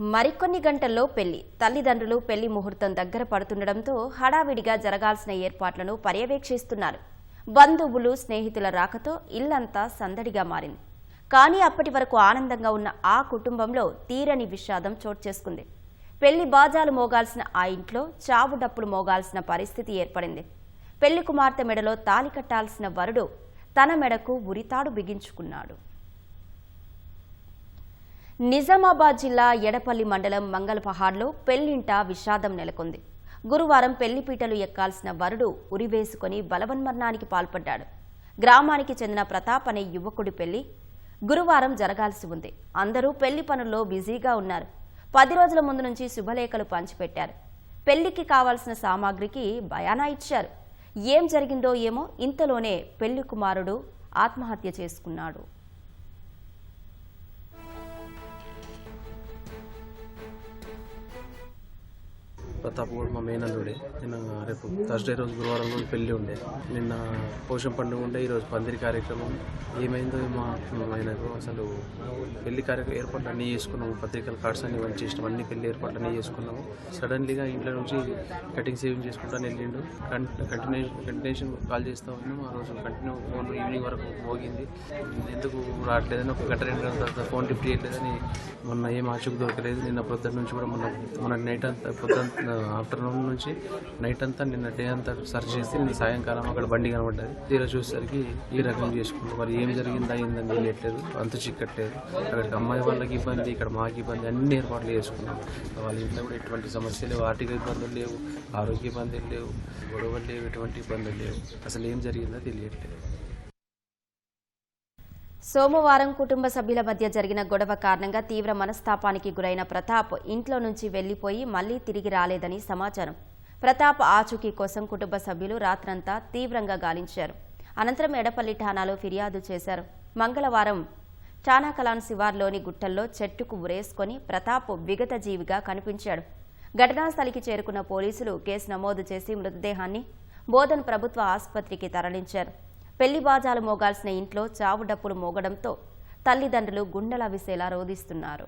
మరికొన్ని గంటల్లో పెళ్ళి. తల్లిదండ్రులు పెళ్ళి ముహూర్తం దగ్గర పడుతుండటంతో హడావిడిగా జరగాల్సిన ఏర్పాట్లను పర్యవేక్షిస్తున్నారు. బంధువులు స్నేహితుల రాకతో ఇల్లంతా సందడిగా మారింది. కానీ అప్పటి వరకు ఆనందంగా ఉన్న ఆ కుటుంబంలో తీరని విషాదం చోటు చేసుకుంది. పెళ్ళి బాజాలు మోగాల్సిన ఆ ఇంట్లో చావు డప్పులు మోగాల్సిన పరిస్థితి ఏర్పడింది. పెళ్ళి కుమార్తె మెడలో తాలి కట్టాల్సిన వరుడు తన మెడకు ఉరితాడు బిగించుకున్నాడు. నిజామాబాద్ జిల్లా ఎడపల్లి మండలం మంగళపహాడ్లో పెళ్ళింట విషాదం నెలకొంది. గురువారం పెళ్ళిపీటలు ఎక్కాల్సిన వరుడు ఉరివేసుకుని బలవన్మరణానికి పాల్పడ్డాడు. గ్రామానికి చెందిన ప్రతాప్ అనే యువకుడి పెళ్ళి గురువారం జరగాల్సి ఉంది. అందరూ పెళ్ళి పనుల్లో బిజీగా ఉన్నారు. పది రోజుల ముందు నుంచి శుభలేఖలు పంచిపెట్టారు. పెళ్ళికి కావాల్సిన సామాగ్రికి బయానా ఇచ్చారు. ఏం జరిగిందో ఏమో ఇంతలోనే పెళ్ళి కుమారుడు ఆత్మహత్య చేసుకున్నాడు. ప్రతాప్ కూడా మా మేనల్లుడే నిన్న రేపు థర్స్డే రోజు గురువారం రోజు పెళ్ళి ఉండే. నిన్న పోషం పండుగ ఉండే ఈరోజు పందిరి కార్యక్రమం. ఏమైందో మా ఆయనకు అసలు పెళ్ళి కార్యక్రమం ఏర్పాట్లు అన్నీ చేసుకున్నాము. పత్రికల కార్డ్స్ అన్ని మంచి ఇష్టం అన్ని పెళ్ళి ఏర్పాట్లు అన్నీ చేసుకున్నాము. సడన్లీగా ఇంట్లో నుంచి కటింగ్ సేవింగ్ చేసుకుంటాను వెళ్ళిండు. కంటిన్యూ కంటిన్యూషన్ కాల్ చేస్తూ ఉన్నాము ఆ రోజు కంటిన్యూ ఫోన్ ఈవినింగ్ వరకు మోగింది. ఎందుకు రావట్లేదని ఒక గంట రెండు గంటల తర్వాత ఫోన్ లిఫ్ట్ చేయట్లేదని మొన్న ఏం ఆచూకు దొరకలేదు. నిన్న పొద్దున్న నుంచి కూడా మొన్న మొన్న నైట్ అంతా పొద్దున్న ఆఫ్టర్నూన్ నుంచి నైట్ అంతా నిన్న డే అంతా సర్చ్ చేసి నిన్న సాయంకాలం అక్కడ బండి కనబడ్డది. తీరా చూసేసరికి ఈ రకం చేసుకుంటాం మరి ఏం జరిగిందా? అయిందని తెలియట్లేదు. అంత చిక్కట్లేదు. అక్కడికి అమ్మాయి వాళ్ళకి ఇబ్బంది ఇక్కడ మాకు ఇబ్బంది అన్ని ఏర్పాట్లు చేసుకున్నాం. వాళ్ళ ఇంట్లో కూడా ఎటువంటి సమస్యలు లేవు. ఆర్థిక ఇబ్బందులు లేవు. ఆరోగ్య ఇబ్బందులు లేవు. గొడవలు లేవు. ఎటువంటి ఇబ్బందులు లేవు. అసలు ఏం జరిగిందో తెలియట్లేదు. సోమవారం కుటుంబ సభ్యుల మధ్య జరిగిన గొడవ కారణంగా తీవ్ర మనస్తాపానికి గురైన ప్రతాప్ ఇంట్లో నుంచి వెళ్ళిపోయి మళ్ళీ తిరిగి రాలేదని సమాచారం. ప్రతాప్ ఆచూకీ కోసం కుటుంబ సభ్యులు రాత్రంతా తీవ్రంగా గాలించారు. అనంతరం ఎడపల్లి ఠాణాలో ఫిర్యాదు చేశారు. మంగళవారం చానాకలాన్ శివార్లోని గుట్టల్లో చెట్టుకు ఉరేసుకొని ప్రతాప్ విగత జీవిగా కనిపించాడు. ఘటనా స్థలికి చేరుకున్న పోలీసులు కేసు నమోదు చేసి మృతదేహాన్ని బోధన్ ప్రభుత్వ ఆసుపత్రికి తరలించారు. పెళ్ళి బాజాలు మోగాల్సిన ఇంట్లో చావు డప్పులు మోగడంతో తల్లిదండ్రులు గుండెల విసేలా రోధిస్తున్నారు.